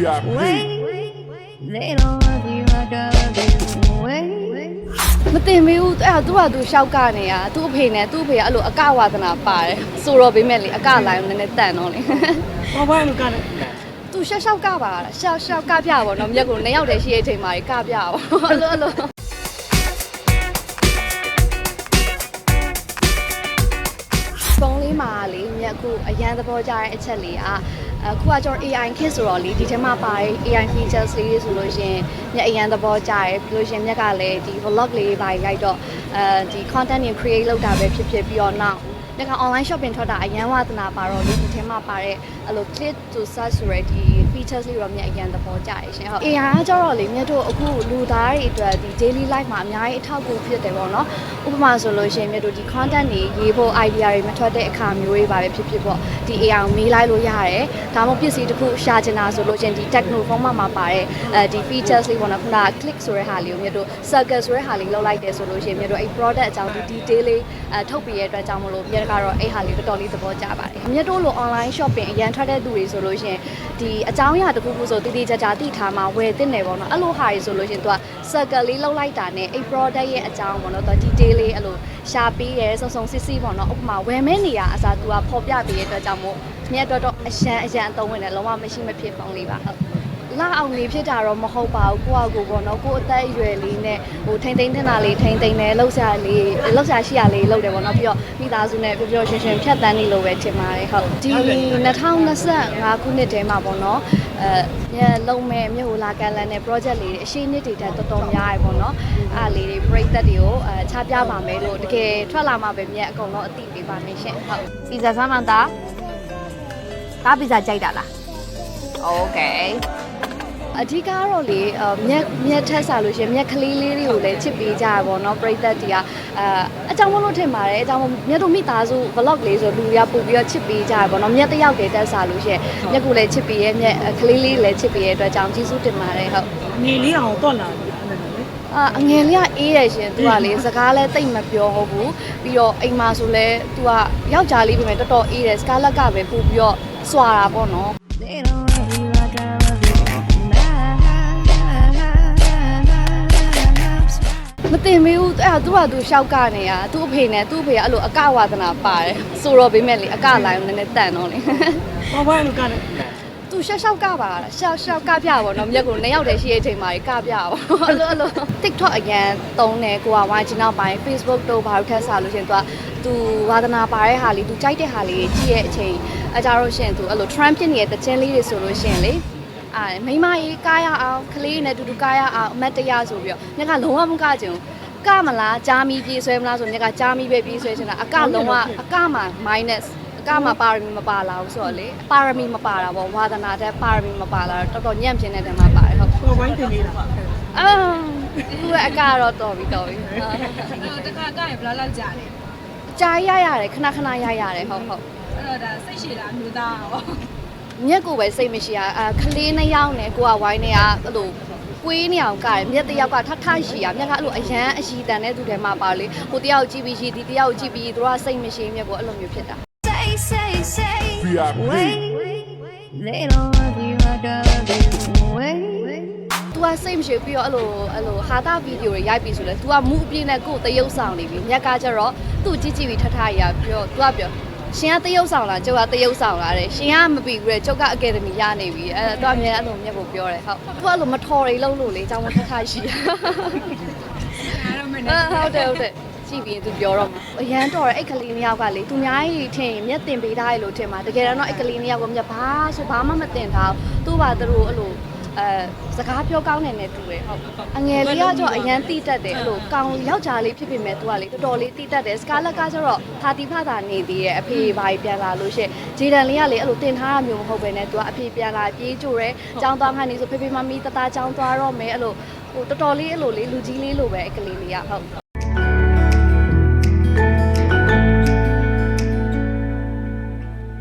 Wait, they don't love you like I love you. Wait. မတင်မေးဘူးအဲ့ဒါသူကသူရှောက်ကနေရသူ့အဖေနဲ့သူ့အဖေကအဲ့လိုအကဝါဒနာပါတယ်ဆိုတော့ဘေးမဲ့လေအကလိုင်းကိုနည်းနည်းတန်တော့လေဘာဘာလို့ကလဲသူရှောက်ရှောက်ကပါရှောက်ရှောက်ကပြပါတော့မြက်ကိုနှစ်ယောက်တည်းရှိတဲ့အချိန်မှာကပြပါအဲ့လိုအဲ့လိုပုံလေးမှာလေမြက်ခုအရန်သဘောကျတဲ့အချက်လေးက အခုကကျွန်တော် AI ခစ်ဆိုတော့လေဒီထဲမှာပါတဲ့ AI features လေးတွေဆိုလို့ရှရင်မြက်အရန်သဘောကျတယ်ပြီးလို့ရှရင်မြက်ကလည်းဒီ vlog လေးပါရိုက်တော့အဲဒီ content တွေ create လုပ်တာပဲဖြစ်ဖြစ်ပြီးတော့နောက်မြက်က online shopping ထွက်တာအရန်ဝါသနာပါတော့လေဒီထဲမှာပါတဲ့အဲ့လို click to search ဆိုရတဲ့ဒီ features လေးတော့မြက်အရန်သဘောကျတယ်ရှင်ဟုတ် AI ကကြတော့လေမြက်တို့အခုလူသားတွေအတွက်ဒီ daily life မှာအများကြီးအထောက်အကူဖြစ်တယ်ပေါ့နော်ဥပမာဆိုလို့ရှရင်မြက်တို့ဒီ content တွေရေးဖို့ idea တွေမထွက်တဲ့အခါမျိုးတွေပါပဲဖြစ်ဖြစ်ပေါ့ဒီ AI ကိုမေးလိုက်လို့ရတယ်ဒါမှမဟုတ်ပစ္စည်းတစ်ခုရှာချင်တာဆိုလို့ရှရင်ဒီ techno form မှာပါတဲ့အဲဒီ features လေးပေါ့နော်ခုနက click ဆိုတဲ့ဟာလေးကိုမြက်တို့ circle ဆိုတဲ့ဟာလေးလောက်လိုက်တယ်ဆိုလို့ရှရင်မြက်တို့အဲ့ product အကြောင်းဒီ detail လေးအဲထုတ်ပြရတဲ့အတွက်ကြောင့်မလို့မြက်ကတော့အဲ့ဟာလေးတော်တော်လေးသဘောကျပါတယ်မြက်တို့လို online shopping အရန်ထွက်တဲ့သူတွေဆိုလို့ရှရင်ဒီအကြောင်းအရာတစ်ခုခုဆိုတည်တည်ကြကြသိထားမှဝယ်တင်တယ်ပေါ့နော်အဲ့လိုဟာတွေဆိုလို့ရှရင်သူက circle လေးလောက်လိုက်တာနဲ့အဲ့ product ရဲ့အကြောင်းပေါ့နော်သူ detail လေးအဲ့လိုရှာပေးရဲစုံစုံစစ်စစ်ပေါ့နော်ဥပမာဝယ်မဲနေရအစားသူကပေါ်ပြပေးရတဲ့အတွက်ကြောင့်မို့မြက်တော့တော့အရန်အရန်အသုံးဝင်တယ်လုံးဝမရှိမဖြစ်ပုံလေးပါဟုတ် လာအောင်လေးဖြစ်တာတော့မဟုတ်ပါဘူးကိုယ့်အကိုပေါ့နော်ကိုယ့်အသက်အရွယ်လေးနဲ့ဟိုထိမ့်သိမ့်ထင်တာလေးထိမ့်သိမ့်တယ်လှုပ်ရှားလေးလှုပ်ရှားရှိရလေးလှုပ်တယ်ပေါ့နော်ပြီးတော့မိသားစုနဲ့ပျော်ပျော်ရွှင်ရွှင်ဖြတ်တန်းနေလို့ပဲထင်ပါတယ်ဟုတ်ဒီ2025ခုနှစ်ထဲမှာပေါ့နော်အဲညလုံးမဲ့မြို့လာကန်လန်နဲ့ project လေးတွေအရှိနှစ်တွေတက်တော်တော်များရယ်ပေါ့နော်အားလေးတွေပြိသက်တွေကိုအဲချပြပါမယ်လို့တကယ်ထွက်လာမှပဲမြက်အကုန်လုံးအသိပေးပါမယ်ရှင်ဟုတ်ပီဇာဆမ်းမန်တာဒါပီဇာကြိုက်တာလား Okay အဓိကကတော့လေမြက်မြက်ထက်စားလို့ရှင်မြက်ကလေးလေးတွေကိုလည်းချစ်ပေးကြရပါတော့ပရိသတ်တွေကအဲအကြောင်းမလို့ထင်ပါတယ်အကြောင်းမြက်တို့မိသားစု vlog လေးဆိုလူတွေကပို့ပြီးတော့ချစ်ပေးကြရပါတော့မြက်တယောက်တည်းတက်စားလို့ရှင်မြက်ကိုလည်းချစ်ပေးရဲမြက်ကလေးလေးလည်းချစ်ပေးရဲအတွက်ကြောင့်ကျေးဇူးတင်ပါတယ်ဟုတ်နေလေးအောင်တော့လာပြီအာအငယ်လေးကအေးရရှင်သူကလေစကားလဲတိတ်မပြောဟုတ်ဘူးပြီးတော့အိမ်မှာဆိုလဲသူကယောက်ျားလေးပဲတော်တော်အေးတယ်စကားလက်ကပဲပို့ပြီးတော့စွာတာပေါ့နော် မတင်မေးဘူးအဲ့ဒါသူကသူရှောက်ကနေရသူ့အဖေနဲ့သူ့အဖေကအဲ့လိုအကဝါဒနာပါတယ်ဆိုတော့ဘေးမဲ့လေအကလိုင်းကိုနည်းနည်းတန်တော့လေဘာဘာလို့ကလဲသူရှောက်ရှောက်ကပါရှောက်ရှောက်ကပြပါတော့မြက်ကိုနှစ်ယောက်တည်းရှိတဲ့အချိန်မှာကပြပါအဲ့လိုအဲ့လို TikTok အရင်သုံးတယ်ကိုကဝိုင်းချနောက်ပိုင်း Facebook တို့ဘာလို့ထက်စားလို့ရှင်သူကသူဝါဒနာပါတဲ့ဟာလေးသူကြိုက်တဲ့ဟာလေးကြည့်ရဲ့အချိန်အကြတော့ရှင်သူအဲ့လို Trump ဖြစ်နေတဲ့တခြင်းလေးတွေဆိုလို့ရှင်လေ အာမိမကြီးကားရအောင်ကလေးနဲ့တူတူကားရအောင်အမတ်တရားဆိုပြီးတော့မြက်ကလုံးဝမကကြဘူးကမလားဂျာမီပြေးဆွဲမလားဆိုမြက်ကဂျာမီပဲပြေးဆွဲချင်တာအကလုံးဝအကမှာ minus အကမှာပါရမီမပါလာဘူးဆိုတော့လေပါရမီမပါတာပေါ့ဝါသနာတဲ့ပါရမီမပါလာတော့တော်တော်ညံ့ပြင်းတဲ့တည်းမှာပါတယ်ဟုတ်ဘာဝိုင်းတင်နေတာအာသူ့ရဲ့အကတော့တော်ပြီတော်ပြီတခါကရင်ဘယ်လောက်လောက်ကြာလဲကြာရရတယ်ခဏခဏရရတယ်ဟုတ်ဟုတ်အဲ့တော့ဒါစိတ်ရှည်တာအမျိုးသားရော မြက်ကိုပဲစိတ်မရှိရအာခလေးနှစ်ယောက်နဲ့ကိုကဝိုင်းနေရအဲ့လိုကွေးနေအောင်ကတယ်မြက်တစ်ယောက်ကထထရှိရမြက်ကအဲ့လိုအရန်အရှိတန်တဲ့သူထဲမှာပါလေဟိုတယောက်ကြည့်ပြီးရှိဒီတယောက်ကြည့်ပြီးသူကစိတ်မရှိမြက်ကိုအဲ့လိုမျိုးဖြစ်တာ Say say say wait they don't love you I love you wait သူကစိတ်မရှိပြီးတော့အဲ့လိုအဲ့လိုဟာတာဗီဒီယိုတွေရိုက်ပြီးဆိုလဲ तू ကမူအပြင်းနဲ့ကိုယ်တရုပ်ဆောင်နေပြီမြက်ကကျတော့သူ့ကြည့်ကြည့်ပြီးထထရပြီးတော့ तू ကပြော ရှင်ကတရုပ်ဆောင်လားကျုပ်ကတရုပ်ဆောင်လားတဲ့ရှင်ကမပြီးဘူးတဲ့ကျုပ်ကအကယ်ဒမီရနေပြီအဲတော့အမြဲအဲ့လိုမြက်ကိုပြောတယ်ဟုတ် तू အဲ့လိုမထော်ရီလုံးလို့လေအကြောင်းမထထရှိအဲ့တော့မင်းအဲဟုတ်တယ်ဟုတ်တယ်ကြည့်ပြီး तू ပြောတော့မှာအရန်တော်တယ်အဲ့ကလေးနှစ်ယောက်ကလေသူများကြီးထင်ရင်မျက်တင်ပေးထားရလို့ထင်မှာတကယ်တော့အဲ့ကလေးနှစ်ယောက်ကမျက်ဘာဆိုဘာမှမတင်ထားဘူးသူ့ဘာသူတို့အဲ့လို အဲစကားပြောကောင်းတယ်နဲ့တူတယ်ဟုတ်အငယ်လေးကကျတော့အရန်တိတက်တယ်အဲ့လိုကောင်းယောက်ျားလေးဖြစ်ဖြစ်မဲ့သူကလေတော်တော်လေးတိတက်တယ်စကားလက်ကကျတော့ဖာတီဖတာနေသေးရဲ့အဖေဘာကြီးပြန်လာလို့ရှင့်ဂျေဒန်လေးကလေအဲ့လိုတင်ထားတာမျိုးမဟုတ်ပဲနဲ့သူကအဖေပြန်လာပြေးကြိုတယ်ចောင်းသွားမှနေဆိုဖေဖေမမီတသားចောင်းသွားတော့မယ်အဲ့လိုဟိုတော်တော်လေးအဲ့လိုလေးလူကြီးလေးလိုပဲအဲ့ကလေးလေးကဟုတ်